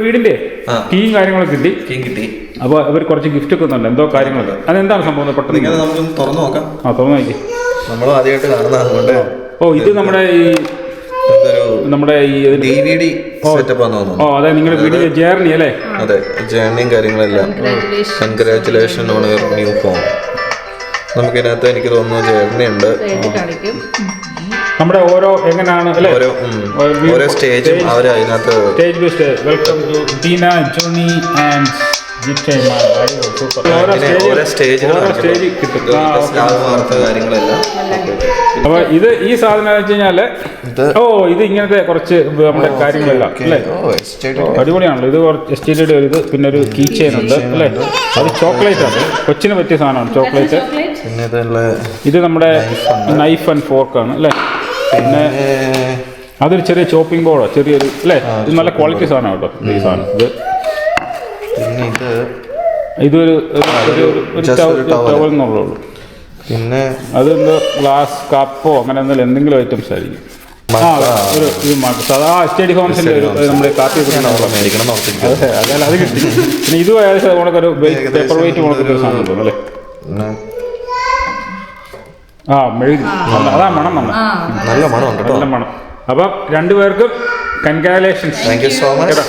നമ്മുടെ വീടിന്റെ. കീയും കാര്യങ്ങളൊക്കെ കിട്ടി. കീ കിട്ടി. അപ്പൊ അവർ കുറച്ച് ഗിഫ്റ്റ് ഒക്കെ ഒന്നുമല്ല എന്തോ കാര്യങ്ങളൊക്കെ. അതെന്താണ് സംഭവം? പെട്ടെന്ന് തുറന്നു നോക്കാം. ആ തുറന്നു നോക്കി നമ്മൾ ആദ്യമായിട്ട് കാണുന്നതുകൊണ്ട് ഓ ഇത് നമ്മുടെ ഈ നമ്മുടെ ഈ ഡി വി ഡി ഓ അതെ നിങ്ങളുടെ വീടിന്റെ ജേർണി അല്ലേ? അതെ ജേർണിയും കാര്യങ്ങളെല്ലാം. Congratulation on your new form നമുക്കിതിനകത്ത് എനിക്ക് തോന്നുന്നു ജേർണി ഉണ്ട്. നമ്മുടെ ഓരോ എങ്ങനെയാണ് അല്ലേ? ഓരോ സ്റ്റേജും അവർ അതിനകത്ത് stage best welcome to Tina Johny and ഓരോ സ്റ്റേജ് സ്റ്റേജ് കാര്യങ്ങളെല്ലാം. അപ്പൊ ഇത് ഈ സാധനം വെച്ച് കഴിഞ്ഞാൽ ഓ ഇത് ഇങ്ങനത്തെ കുറച്ച് നമ്മുടെ കാര്യങ്ങളെല്ലാം അല്ലേ? അടിപൊളിയാണല്ലോ. ഇത് എസ് ടി ഒരു ഇത് പിന്നെ ഒരു കീ ചെയിൻ ഉണ്ട് അല്ലേ? അത് ചോക്ലേറ്റ് ആണ്. കൊച്ചിന് പറ്റിയ സാധനമാണ് ചോക്ലേറ്റ് ഇത് നമ്മുടെ നൈഫ് ആൻഡ് ഫോർക്ക് ആണ് അല്ലേ? പിന്നെ അതൊരു ചെറിയ ചോപ്പിംഗ് ബോർഡോ ചെറിയൊരു അല്ലേ? ഇത് നല്ല ക്വാളിറ്റി സാധനം കേട്ടോ ഈ സാധനം. ഇത് പിന്നെ ഇത് ഇതൊരു ഒരു- ഒരു- ഒരു ടവൽ എന്നുള്ളൂ പിന്നെ അതെന്തോ ഗ്ലാസ് കപ്പോ അങ്ങനെ എന്തെങ്കിലും എന്തെങ്കിലും ഐറ്റംസ് ആയിരിക്കും. ഒരു സാധാ സ്റ്റഡി ഹോംസിന്റെ ഒരു നമ്മുടെ കാപ്പി അതെ അതെ അത് കിട്ടി. പിന്നെ ഇത് ഏകദേശം പേപ്പർ വെയിറ്റ് സാധനം തോന്നുന്നു അല്ലേ? പിന്നെ ആ മെഴുകി. അതാ മണം വന്ന നല്ല മണം നല്ല മണം. അപ്പം രണ്ടുപേർക്കും congratulations thank you so much